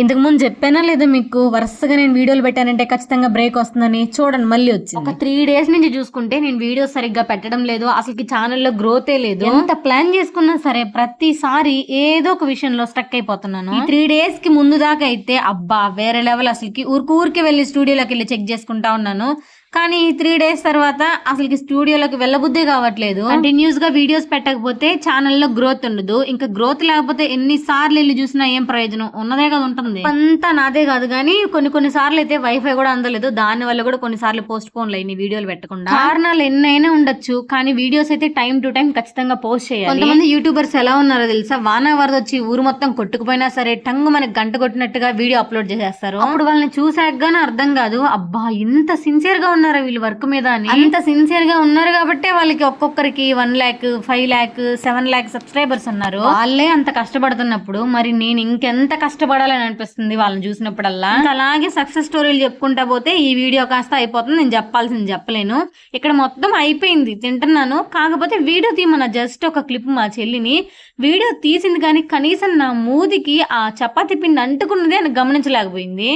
ఇంతకు ముందు చెప్పానా లేదా మీకు? వరుసగా నేను వీడియోలు పెట్టానంటే ఖచ్చితంగా బ్రేక్ వస్తుందని. చూడండి మళ్ళీ వచ్చింది. ఒక త్రీ డేస్ నుంచి చూసుకుంటే నేను వీడియోస్ సరిగ్గా పెట్టడం లేదు. అసలుకి ఛానల్లో గ్రోతే లేదు. ఎంత ప్లాన్ చేసుకున్నా సరే ప్రతిసారి ఏదో ఒక విషయంలో స్టక్ అయిపోతున్నాను. ఈ త్రీ డేస్కి ముందు దాకా అయితే అబ్బా వేరే లెవెల్ అసలుకి. ఊరికి ఊరికి వెళ్ళి స్టూడియోలోకి వెళ్ళి చెక్ చేసుకుంటా ఉన్నాను. కానీ ఈ త్రీ డేస్ తర్వాత అసలుకి స్టూడియోలోకి వెళ్ళబుద్దే కావట్లేదు. కంటిన్యూస్గా వీడియోస్ పెట్టకపోతే ఛానల్లో గ్రోత్ ఉండదు. ఇంకా గ్రోత్ లేకపోతే ఎన్ని సార్లు వెళ్ళి చూసినా ఏం ప్రయోజనం? ఉన్నదే కదా ఉంటుంది. అంతా నాదే కాదు కానీ కొన్ని కొన్ని సార్లు అయితే వైఫై కూడా అందలేదు. దాని వల్ల కూడా కొన్ని సార్లు పోస్ట్ పోన్ లైన్ వీడియోలు పెట్టకుండా. కారణాలు ఎన్నైనా ఉండొచ్చు కానీ వీడియోస్ అయితే టైం టు టైం ఖచ్చితంగా పోస్ట్ చేయాలి. కొంతమంది యూట్యూబర్స్ ఎలా ఉన్నారో తెలుసా? వాన వరద వచ్చి ఊరు మొత్తం కొట్టుకుపోయినా సరే టంగు మనకి గంట కొట్టినట్టుగా వీడియో అప్లోడ్ చేసేస్తారు. అప్పుడు వాళ్ళని చూసాక గానీ అర్థం కాదు అబ్బా ఇంత సిన్సియర్గా ఉన్నారా వీళ్ళు వర్క్ మీద అని. అంత సిన్సియర్గా ఉన్నారు కాబట్టి వాళ్ళకి ఒక్కొక్కరికి one lakh five lakh seven lakh subscribers ఉన్నారు. వాళ్ళే అంత కష్టపడుతున్నప్పుడు మరి నేను ఇంకెంత కష్టపడాలని అనిపిస్తుంది వాళ్ళని చూసినప్పుడల్లా. అలాగే సక్సెస్ స్టోరీలు చెప్పుకుంటా పోతే ఈ వీడియో కాస్త అయిపోతుంది నేను చెప్పాల్సింది చెప్పలేను. ఇక్కడ మొత్తం అయిపోయింది తింటున్నాను. కాకపోతే వీడియో తీయమన్న జస్ట్ ఒక క్లిప్ మా చెల్లిని. వీడియో తీసింది కానీ కనీసం నా మూదికి ఆ చపాతీ పిండి అంటుకున్నదే అని గమనించలేకపోయింది.